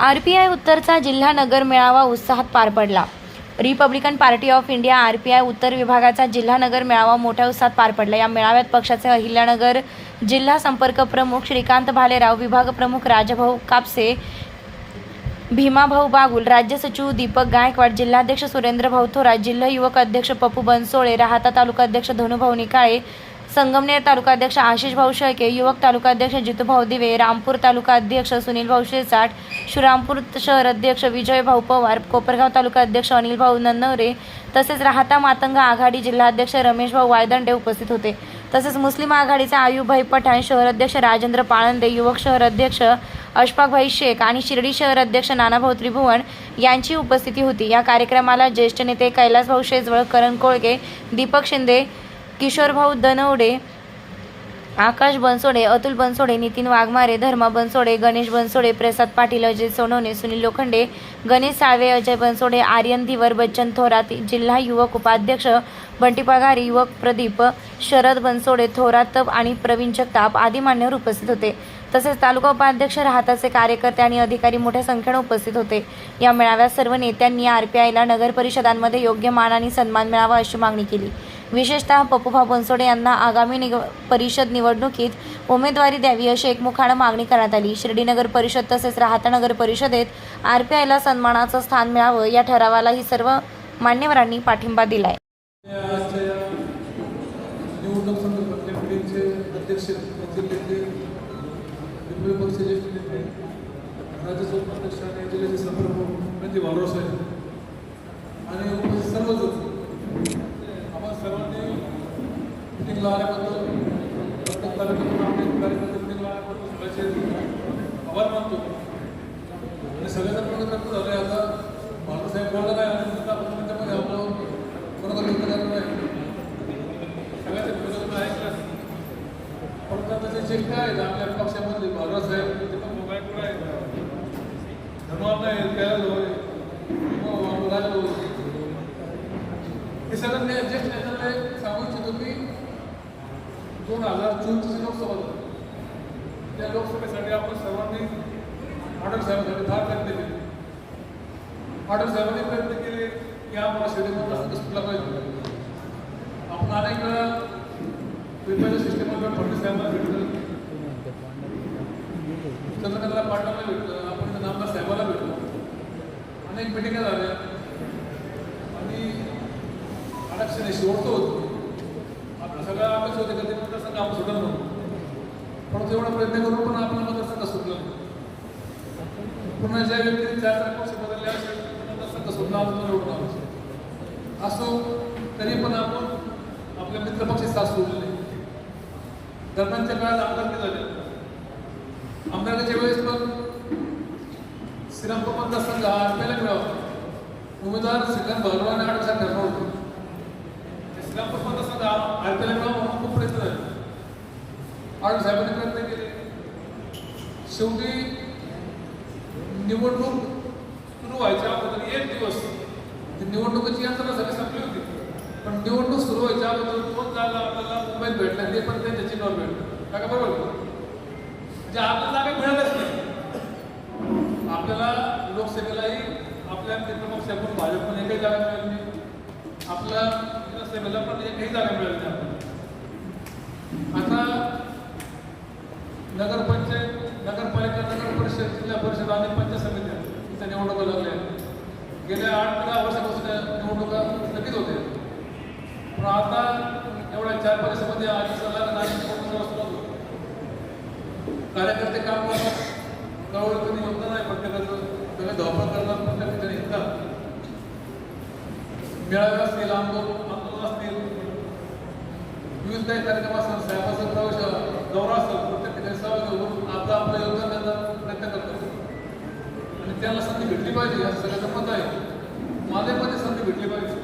R P I उत्तरचा जिल्हा नगर मेळावा उत्साहात पार पडला. Republican party of India R P I उत्तर विभागाचा जिल्हा नगर मेळावा मोठ्या उत्साहात पार पडला. या मेळाव्यात पक्षाचे अहिल्यानगर जिल्हा संपर्क प्रमुख श्रीकांत भालेराव विभाग प्रमुख राजभाऊ कापसे भीमाभाऊ बागुल राज्य सचिव दीपक गायकवाड जिल्हाध्यक्ष सुरेंद्र भाऊ थोरात जिल्हा युवक अध्यक्ष पप्पू बनसोळे राहता तालुका अध्यक्ष धनुभाऊ निकाळे संगमनेर तालुकाध्यक्ष आशिष भाऊ शेळके युवक तालुकाध्यक्ष जितूभाऊ दिवे रामपूर तालुका अध्यक्ष सुनील भाऊ शिरसाट श्रीरामपूर शहर अध्यक्ष विजय भाऊ पवार कोपरगाव तालुका अध्यक्ष अनिल भाऊ नन्नवरे तसेच राहता मातंग आघाडी जिल्हाध्यक्ष रमेश भाऊ वायदंडे उपस्थित होते. तसेच मुस्लिम आघाडीचे आयुभाई पठाण शहर अध्यक्ष राजेंद्र पाळंदे युवक शहर अध्यक्ष अशफाकभाई शेख आणि शिर्डी शहर अध्यक्ष नानाभाऊ त्रिभुवन यांची उपस्थिती होती. या कार्यक्रमाला ज्येष्ठ नेते कैलासभाऊ शेजवळ करण कोळगे दीपक शिंदे किशोरभाऊ दनवडे आकाश बनसोडे अतुल बनसोडे नितीन वाघमारे धर्मा बनसोडे गणेश बनसोडे प्रसाद पाटील अजय सोनवणे सुनील लोखंडे गणेश साळवे अजय बनसोडे आर्यन धिवर बच्चन थोरात जिल्हा युवक उपाध्यक्ष बंटी पगारी युवक प्रदीप शरद बनसोडे थोरात आणि प्रवीण जगताप आदी मान्यवर उपस्थित होते. तसेच तालुका उपाध्यक्ष राहताचे कार्यकर्ते आणि अधिकारी मोठ्या संख्येने उपस्थित होते. या मेळाव्यात सर्व नेत्यांनी आर पी आयला नगर परिषदांमध्ये योग्य मान आणि सन्मान मिळावा अशी मागणी केली. विशेषतः पप्पूभा बनसोडे यांना आगामी निग परिषद निवडणुकीत उमेदवारी द्यावी अशी एकमुखानं मागणी करण्यात आली. शिर्डी नगर परिषद तसेच राहता नगर परिषदेत आर पी आयला सन्मानाचं स्थान मिळावं या ठरावालाही सर्व मान्यवरांनी पाठिंबा दिलाय. जिल्ह्याचे राज्याचे उपाध्यक्ष आणि जिल्ह्याचे संपर्क म्हणजे भाऊराव साहेब आणि सर्वजण सर्वांनी मिटिंगला आल्याबद्दल प्रत्येक तालुक्यातून आपले कार्यकर्ते मिटिंगला आल्याबद्दल सगळ्याचे आभार मानतो. आणि सगळ्याचा प्रयत्न आता भाऊ साहेब बोलला नाही आणि नंतर आपण आपलं कोणाचा व्यक्त करणार नाही. सगळ्याचे विरोध ऐकलं पण त्याचे जे काय आहेत आपल्या पक्षामधले भाऊराव ते पण मोबाईल आहे भाऊ हे सगळ्यांनी ज्येष्ठ नेत्यांना सांगू इच्छितो की दोन हजार चोवीसची लोकसभा झाली. त्या लोकसभेसाठी आपण सर्वांनी ऑर्डर साहेबांसाठी फार प्रयत्न केले. ऑर्डर साहेबांनी प्रयत्न केले की आम्हाला शेड्यूल असं सुटला पाहिजे? आपण अनेक वेळा पेपरच्या सिस्टमवर फडणवीस साहेबांना भेटलं. चंद्रकांतला पाटलाला भेटलं. आपण नामदार साहेबाला भेटलो. अनेक मिटिंगा झाल्या. आणि आरक्षण हे शेवटचं होतं. आपलं सगळं अपेक्षा होते का ते मतदारसंघ आपण सुटत नव्हतं. परंतु एवढा प्रयत्न करून पण आपला मतदारसंघ सुटला. नाही. पुन्हा ज्या व्यक्तीने चार चार पक्ष बदलले असेल तर मतदारसंघ सुटला अजून निवडून आलो असो तरी पण आपण आपल्या मित्रपक्षी साथ सोडली नाही दरम्यानच्या काळात आमदारकी झाले? आमदारकीच्या वेळेस पण श्रीरामपूर मतदारसंघ हा आरपीआयला मिळावा उमेदवार श्रीकांत भगवान आठ आडसा ठरणार होते. मतदारसंघ आरपीआयला म्हणून खूप प्रयत्न झाले. आडू साहेबांनी प्रयत्न केले. शेवटी निवडणूक सुरू व्हायच्या अगोदर एक दिवस निवडणुकीची यंत्रणा सगळी संपली होती. पण निवडणूक सुरू व्हायच्या अगोदर दोन जागा आपल्याला मुंबईत भेटल्या ते पण त्यांच्या चिन्हावर भेटलं काय का बरोबर म्हणजे आपल्याला जागा मिळालंच नाही. आपल्याला लोकसभेलाही आपल्या मित्रपक्षाकडून साहेबून भाजपने एकही जागा मिळाली नाही. आपल्या विधानसभेला पण एकही जागा मिळाली नाही आता नगरपंचायत नगरपालिका नगर परिषद जिल्हा परिषद आणि पंचायत समित्या इथं निवडणुका लागल्या. गेल्या आठ दहा वर्षापासून निवडणुका स्थगित होत्या. पण आता एवढ्या चार वर्षामध्ये आधी सल्ला आणि निवडणुका कार्यकर्ते काम करतात. कळवळ कधी योगदान आहे प्रत्येकाचं सगळे धावपळ करतात प्रत्येक ठिकाणी येतात मेळाव्यास असतील आंदोलन आंदोलन असतील विविध काही कार्यक्रम असतात साहेबाचा प्रवेश दौरा असेल प्रत्येक ठिकाणी सहभागी होऊन आपलं आपलं योगदान देण्याचा प्रयत्न करतो आणि त्यांना संधी भेटली पाहिजे असं सगळ्याचं मत आहे माझ्या मध्ये संधी भेटली पाहिजे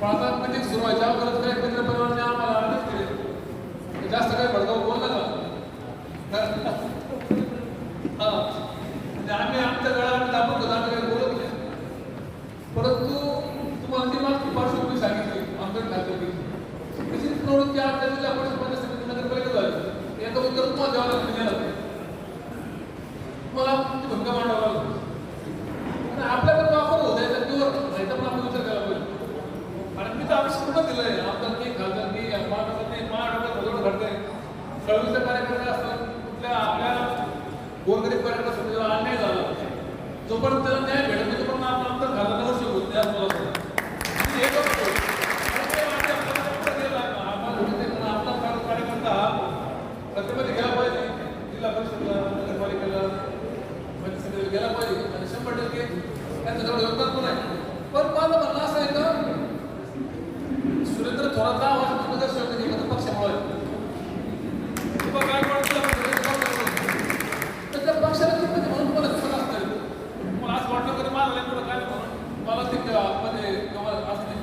पण आता मिटिंग सुरू व्हायच्या अगोदरच काही मित्र परिवाराने आम्हाला आदेश केले जास्त काही भडकाव बोललं का आम्ही आमच्या गळा आम्ही दाबून आम्ही काही बोलत नाही परंतु तुम्हाला ती मागची पार्श्वभूमी सांगितली आमच्या खात्याची त्याची प्रवृत्ती आपल्या जिल्हा परिषद पंचायत समिती नगरपालिका झाली याचं उत्तर तुम्हाला द्यावं लागतं तुम्हाला तुमची भूमिका मांडावं गोरगरीब पर्यटन समितीला अन्याय झाला. जोपर्यंत त्याला न्याय भेटत नाही तोपर्यंत आपण आमचं घाला नगर होत नाही आपल्याला गेला? आपला कार्यकर्ता प्रतिमध्ये गेला पाहिजे. जिल्हा परिषदला नगरपालिकेला पंचायत गेला पाहिजे. आणि शंभर टक्के त्यांचं योगदान पण आहे पण माझं म्हणणं असं आहे का सुरेंद्र थोरात दहा वर्ष नगरसेवक आहे, एकत्र पक्षामुळे आहे. किंवा काय वाटतं तर त्या पक्षाला किंमत आहे म्हणून मला कसं असतं मला असं वाटलं कधी मला लय मोठं काय म्हणून मला ते क- मध्ये किंवा असं नाही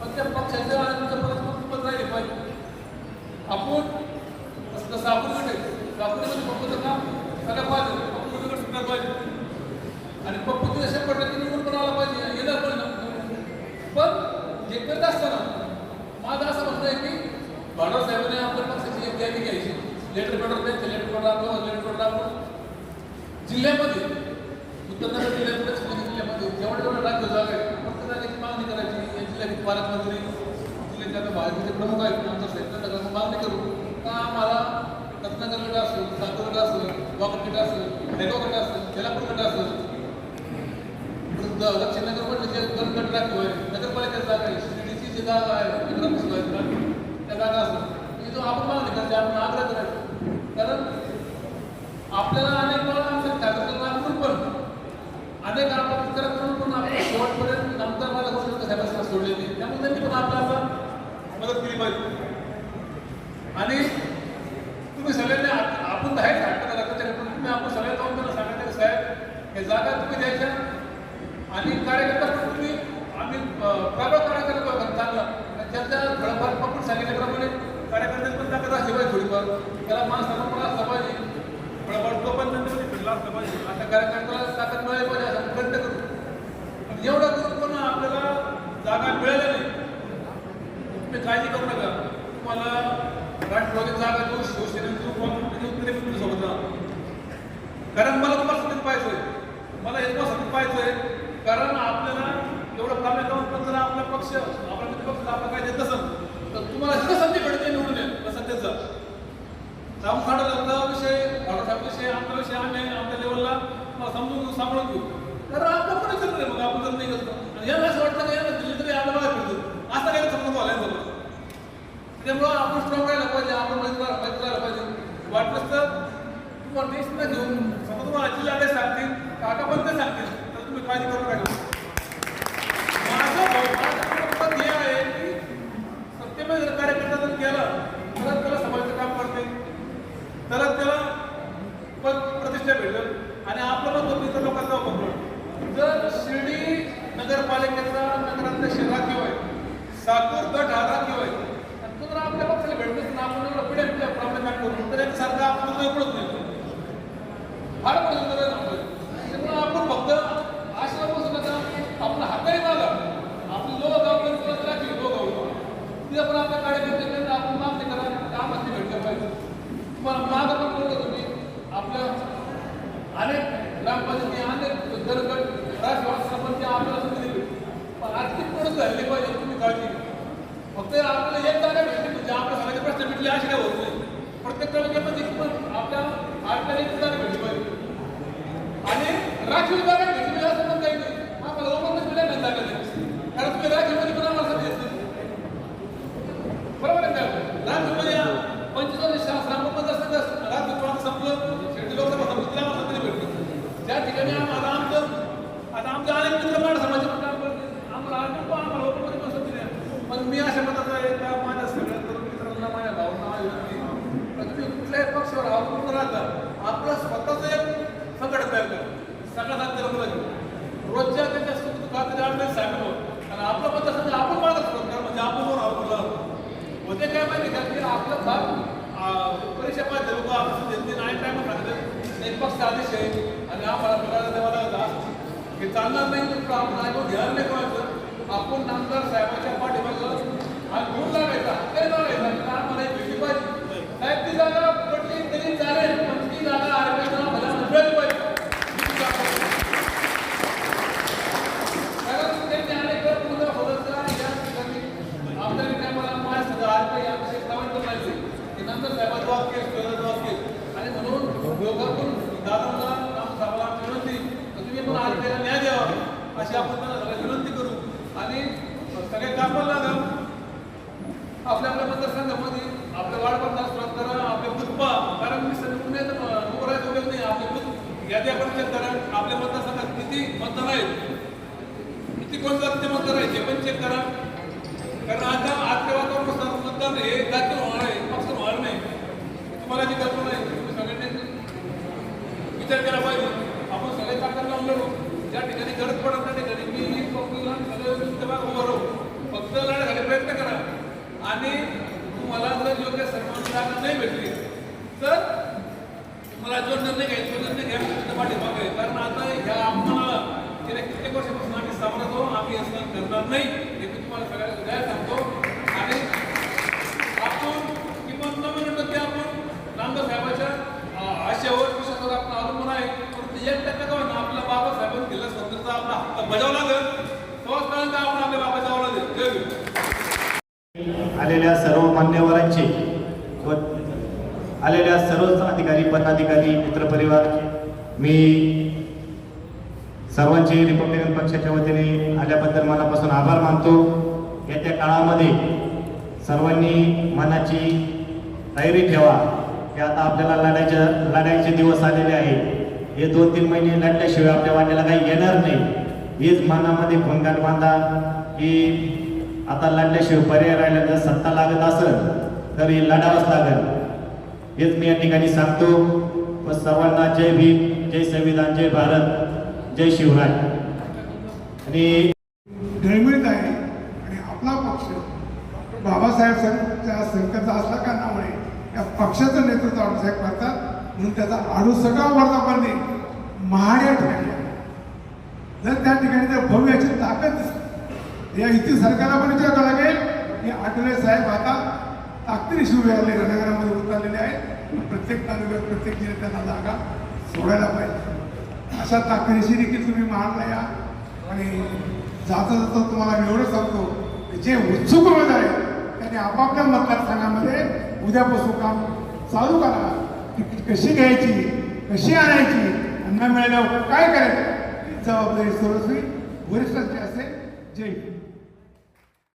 पण त्या पक्षाच्या आणि तुमच्या परत किंमत राहिली पाहिजे आपण जसं जसं आपण कडे आपण पप्पूचं काम सगळ्या पाहिजे आपण कुठे सुटणार पाहिजे आणि पप्पू तिथे शंभर निवडून पण आला पाहिजे? येणार पण पण जे करत असताना माझं असं म्हणणं आहे की भाडोर साहेबांनी आपल्या पक्षाची एक यादी घ्यायची. लेटर पेडर द्यायचं लेटर पेडर आपलं लेटर पेडर आपलं जिल्ह्यामध्ये उत्तरनगर जिल्ह्यामध्ये सांगली जिल्ह्यामध्ये जेवढे जेवढे राज्य जागा आहेत फक्त जागेची मागणी करायची. या जिल्ह्याची पालकमंत्री जिल्ह्याचे आता भारतीचे प्रमुख आहेत आमच्या क्षेत्रात मागणी करू. का आम्हाला रत्नागर गट असेल सातारा गट असेल वाकड गट असेल रेगाव गट असेल जलापूर गट असेल दक्षिण नगर पण जे दोन गट राखीव आहे नगरपालिकेची जागा आहे शिर्डीची जागा आहे ग्रामसभा त्या जागा असतात ती म्हणजे जो आपण मागणी करायची आपण आग्रह करायचा. कारण आपल्याला अनेक वेळा आमच्या कार्यक्रम आपण पण अनेक आपण करत करून पण आपण शेवटपर्यंत आमदार मला गोष्ट साहेबांना सोडले त्यामुळे त्यांनी पण आपल्याला मदत केली पाहिजे आणि तुम्ही सगळ्यांनी आ- आपण तर आहेच हट्ट करा पण तुम्ही आपण सगळ्या जाऊन त्यांना सांगायचं की साहेब हे जागा तुम्ही द्यायच्या आणि कार्यकर्ता पण तुम्ही आम्ही अं, प्रबळ कार्यकर्ता बघा चांगला आणि त्यांच्या थोडंफार पकडून सांगितल्याप्रमाणे कार्यकर्त्यांनी पण ताकद असली पाहिजे थोडीफार त्याला मान सन्मान पण असला पाहिजे थोडाफार तो पण त्यांच्यामध्ये फिरला असला पाहिजे आता कार्यकर्त्याला ताकद मिळाली पाहिजे असं प्रयत्न करू पण एवढं करून पण आपल्याला जागा मिळाल्या नाही तुम्ही काळजी करू नका तुम्हाला राष्ट्रवादी जागा देऊ शिवसेनेची तुम्ही सोबत कारण मला तुम्हाला सत्तेत पाहायचंय मला हे तुम्हाला सत्तेत पाहायचंय कारण आपल्याला एवढं कामे करून पण जर आपला पक्ष आपला मित्र पक्ष आपला काय देत नसेल तर तुम्हाला जिथं संधी भेटते निवडून या सत्तेत जा रामखाडाचा विषय भाडोसाहेब विषय आमचा विषय आम्ही आमच्या लेवलला तुम्हाला समजून घेऊ सांभाळून घेऊ तर आपलं पण विचार नाही मग आपण जर नाही करतो आणि यांना असं वाटतं की यांना दिल्ली तरी आपल्या बघा फिरतो असं काही समजून आलं यांचं त्यामुळं आपण स्ट्रॉंग राहायला पाहिजे आपण मैत्री मैत्री राहायला पाहिजे वाटलंच तर तुम्हाला देशना घेऊन समजा तुम्हाला जिल्हा आदेश सांगतील काका पण सांगतील. तर तुम्ही काळजी करू नका माझं भाऊ- माझं मत हे आहे की सत्यमेव जर कार्यकर्ता जर गेला तरच त्याला समाजाचं काम करते तरच त्याला पद प्रतिष्ठा भेटेल आणि आपलं मत होतं इतर लोकांचा पकडलं जर शिर्डी नगरपालिकेचा नगराध्यक्ष राखीव आहे साकूर गट हा राखीव आहे आणि तो जर आपल्या पक्षाला भेटतच ना आपण एवढं पिढ्या पिढ्या प्रॉब्लेम करू तर याच्यासारखं आपण तो एवढंच नाही फार मोठं सुंदर आहे आपलं. त्यामुळे आपण फक्त आशीर्वाद बसू नका आपलं हाताने मागा आपली लोक गावलं तुला राखीव लोक गावलं तिथं पण आपल्या कार्यकर्त्यांकडे आपण मागणी करा काम असते भेटलं पाहिजे तुम्हाला मागं पण बोलतो तुम्ही आपल्या अनेक ग्रामपंचायती अनेक दरगट राष्ट्रवाद सरपंच आपल्याला संधी दिली पण झालेली पाहिजे तुम्ही काळजी फक्त आपल्याला एक जागा भेटली म्हणजे आपल्या सगळ्याचे प्रश्न भेटले असे काय होत नाही प्रत्येक तालुक्यामध्ये पण आपल्या आपल्याला एक जागा भेटली पाहिजे आणि राखीव जागा भेटली पाहिजे असं पण काही नाही आम्हाला लोकांना मिळाल्या नाही जागा नाही कारण तुम्ही राखीवमध्ये पण आम्हाला सध्या देत बरोबर आहे का राजकीय पंचेचाळीस शासनामध्ये असतं राखीव राज्य संपलं शेवटी लोकसभा संपली आम्हाला संधी भेटली त्या ठिकाणी आम्हाला आमचं आता आमचे अनेक मित्र मराठा समाजाचे पण काम करते आम्हाला अनेक पण आम्हाला लोकांमध्ये पण संधी द्या पण मी अशा मताचा आहे का माझ्या सगळ्या तरुण मित्रांना माझ्या भावना माझ्या विनंती का तुम्ही कुठल्याही पक्षावर अवलंबून राहता आपलं स्वतःचं एक संकट तयार करा सगळ्या साथ रोजच्या त्याच्या सुख दुःखात अडचणी सामील होत आणि आपलं मतदारसंघ आपण मागत होतो म्हणजे आपण कोण अवलंबून राहतो होते काय माहिती परीक्षा पाहिजे आपण देत नाही आणि एक पक्ष आदेश आहे आणि आम्हाला पगार द्यावा हे चालणार नाही तर आपण ऐकून ध्यान नाही आपण नामदार साहेबाच्या पाठीमागं आणि गुण लागायचा ते लागायचा आणि आम्हाला एक भेटी पाहिजे साहेब ती जागा पडली तरी चालेल पण ती जागा आरक्षणाला मला मिळाली पाहिजे ही जागा. कारण त्यांनी अनेक वेळा मुलं होतं या ठिकाणी आमदारी टायमाला माझ्या सगळं आरपी या विषयी प्रमाण पण राहिले की नंतर साहेबाचं वाक्य केलं वाक्य आणि म्हणून लोकांतून दादांना राम साहेबांना आमची विनंती तर तुम्ही पण आज त्याला न्याय द्यावा अशी आपण त्यांना सगळ्या विनंती करू आणि सगळ्या कामाला लागा आपल्या आपल्या मतदारसंघामध्ये आपल्या वार्ड मतदार करा आपले बुथ पहा कारण मी सगळे पुण्यात नोकरायचं उपयोग नाही आपले बुथ यादी आपण चेक करा आपल्या मतदारसंघात किती मतदार आहेत किती कोण जातीचे मतदार आहेत हे पण चेक करा. कारण आता आजच्या वातावरणानुसार मतदान हे जाती होणार आहे पक्ष होणार नाही. तुम्हाला जी कल्पना आहे तुम्ही सगळ्यांनी विचार केला पाहिजे. आपण सगळे ताकद लावून लढू. ज्या ठिकाणी गरज पडत त्या ठिकाणी मी पक्षाला सगळे उभं राहू. फक्त लढण्यासाठी प्रयत्न करा. आणि तुम्हाला जर योग्य सन्मान जागा नाही भेटली तर मला जो निर्णय घ्यायचा तो निर्णय घ्या. तुमच्या पाठीमागे कारण आता ह्या आम्हाला गेल्या कित्येक वर्षापासून आम्ही सामोरं आहोत. आम्ही असं करणार नाही. हे मी तुम्हाला सगळ्या उद्या सांगतो. आणि आपण किमान नव्याण्णव टक्के आपण नामदार साहेबाच्या अं, आशयावर विश्वासावर आपण अवलंबून आहे. परंतु एक टक्का का होईना आपल्या बाबासाहेबांनी दिला स्वतंत्रचा आपला हक्क बजावला लागेल. तेव्हाच आपण आपल्या बाबा जावं लागेल. जय आलेल्या सर्व मान्यवरांचे व आलेल्या सर्वच अधिकारी पदाधिकारी मित्रपरिवार मी सर्वांचे रिपब्लिकन पक्षाच्या वतीने आल्याबद्दल मनापासून आभार मानतो. येत्या काळामध्ये सर्वांनी मनाची तयारी ठेवा. की आता आपल्याला लढायच्या लढायचे दिवस आलेले आहे हे दोन तीन महिने लढल्याशिवाय आपल्या वाट्याला काही येणार नाही. हेच मनामध्ये भंगाट बांधा की आता लढल्याशिवाय पर्याय राहिला जर सत्ता लागत असेल तर हे लढावंच लागेल. हेच मी या ठिकाणी सांगतो. व सर्वांना जय भीम जय संविधान जय भारत. जय शिवराय. आणि डळमळीत आहे आणि आपला पक्ष डॉक्टर बाबासाहेब संघच्या संकटचा असला कारणामुळे या पक्षाचं नेतृत्व आडूसाहेब करतात म्हणून त्याचा आडू सगळा वर्धापनने महाड या ठिकाणी जर त्या ठिकाणी जर भव्याची ताकद दिसते या इथे सरकारला पण विचार करावा लागेल की आठवले साहेब आता ताकदीने शिवले रणगारामध्ये उतरलेले आहेत. प्रत्येक तालुक्यात प्रत्येक जिल्ह्यात त्यांना जागा सोडायला पाहिजे. अशा ताकदीशी देखील तुम्ही महाडला या आणि जाता जाता तुम्हाला मी एवढं सांगतो की जे उत्सुक होत आहे त्यांनी आपापल्या मतदारसंघामध्ये उद्यापासून काम चालू करा. तिकीट कशी घ्यायची कशी आणायची अन्न मिळाल्यावर काय करायचं ही जबाबदारी सर्वस्वी वरिष्ठांची असेल. जय हिंद.